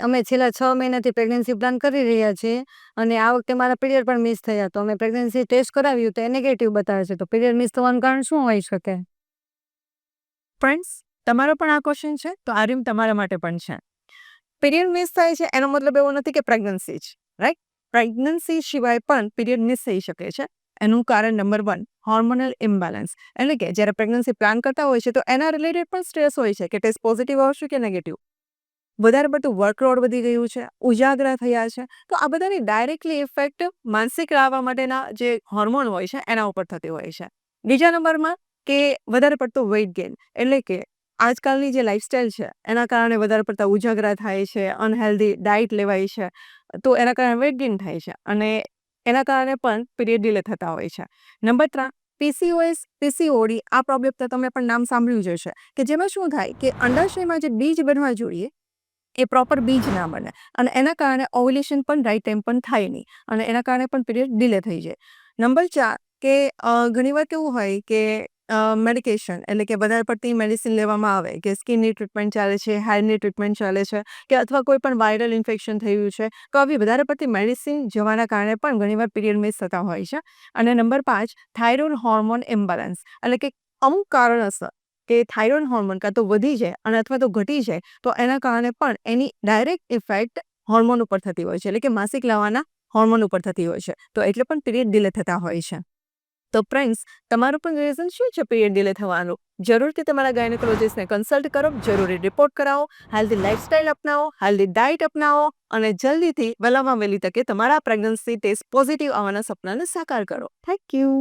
અમે છેલ્લા છ મહિનાથી પ્રેગ્નન્સી પ્લાન કરી રહ્યા છીએ અને આ વખતે મારા પીરિયડ પણ મિસ થયા. તો અમે પ્રેગ્નન્સી ટેસ્ટ કરાવ્યું તો એ નેગેટિવ બતાવે છે. તો પીરિયડ મિસ થવાનું કારણ શું હોઈ શકે? ફ્રેન્ડ્સ તમારો પણ આ ક્વેશ્ચન છે, તો આ રીમ તમારા માટે પણ છે. પીરિયડ મિસ થાય છે, એનો મતલબ એવો નથી કે પ્રેગ્નન્સી જ રાઈટ પ્રેગ્નન્સી સિવાય પણ પીરિયડ મિસ થઈ શકે છે. એનું કારણ નંબર વન હોર્મોનલ ઇમ્બેલેન્સ એટલે કે જ્યારે પ્રેગ્નન્સી પ્લાન કરતા હોય છે, તો એના રિલેટેડ પણ સ્ટ્રેસ હોય છે, કે ટેસ્ટ પોઝિટિવ આવશે કે નેગેટિવ વધારે પડતું વર્કલોડ વધી ગયું છે, ઉજાગરા થયા છે. તો આ બધાની ડાયરેક્ટલી ઇફેક્ટ માનસિક લાવવા માટેના જે હોર્મોન હોય છે, એના ઉપર થતી હોય છે. બીજા નંબરમાં કે વધારે પડતું વેઇટ ગેઇન એટલે કે આજકાલની જે લાઇફસ્ટાઈલ છે, એના કારણે વધારે પડતા ઉજાગરા થાય છે અનહેલ્ધી ડાયટ લેવાય છે, તો એના કારણે વેઇટ ગેઇન થાય છે અને એના કારણે પણ પીરિયડ ડીલે થતા હોય છે. નંબર ત્રણ પીસીઓએસ પીસીઓડી આ પ્રોબ્લેમ તો તમે પણ નામ સાંભળ્યું જ હશે, કે જેમાં શું થાય કે અંડાશયમાં જે બીજ બનવા જોઈએ એ પ્રોપર બીજ ના બને. અને એના કારણે ઓવ્યુલેશન પણ રાઈટ ટાઈમ પણ થાય નહીં. અને એના કારણે પણ પીરિયડ ડીલે થઈ જાય. નંબર ચાર, કે ઘણીવાર કેવું હોય કે મેડિકેશન એટલે કે વધારે પડતી મેડિસિન લેવામાં આવે કે સ્કિનની ટ્રીટમેન્ટ ચાલે છે, હેરની ટ્રીટમેન્ટ ચાલે છે કે અથવા કોઈ પણ વાયરલ ઇન્ફેક્શન થયું છે, તો આવી વધારે પડતી મેડિસિન જવાના કારણે પણ ઘણીવાર પીરિયડ મિસ થતા હોય છે. અને નંબર પાંચ, થાઇરોઇડ હોર્મોન ઇમ્બેલેન્સ એટલે કે અમુક કારણસર કે થાઇરોઇડ હોર્મોન કાં તો વધી જાય અને અથવા તો ઘટી જાય, તો એના કારણે પણ એની ડાયરેક્ટ ઇફેક્ટ હોર્મોન ઉપર થતી હોય છે. એટલે કે માસિક લાવવાના હોર્મોન ઉપર થતી હોય છે. તો એટલે પણ પીરિયડ ડિલે થતા હોય છે. તો ફ્રેન્ડ્સ, તમારું પણ રીઝન શું છે પીરિયડ ડિલે થવાનું? જરૂરથી તમારા ગાયનેકોલોજીસ્ટને કન્સલ્ટ કરો, જરૂરી રિપોર્ટ કરાવો, હેલ્ધી લાઇફસ્ટાઇલ અપનાવો, હેલ્ધી ડાયટ અપનાવો અને જલ્દીથી વહેલામાં વહેલી તકે તમારા પ્રેગ્નન્સી ટેસ્ટ પોઝિટિવ આવવાના સપનાને સાકાર કરો. Thank you.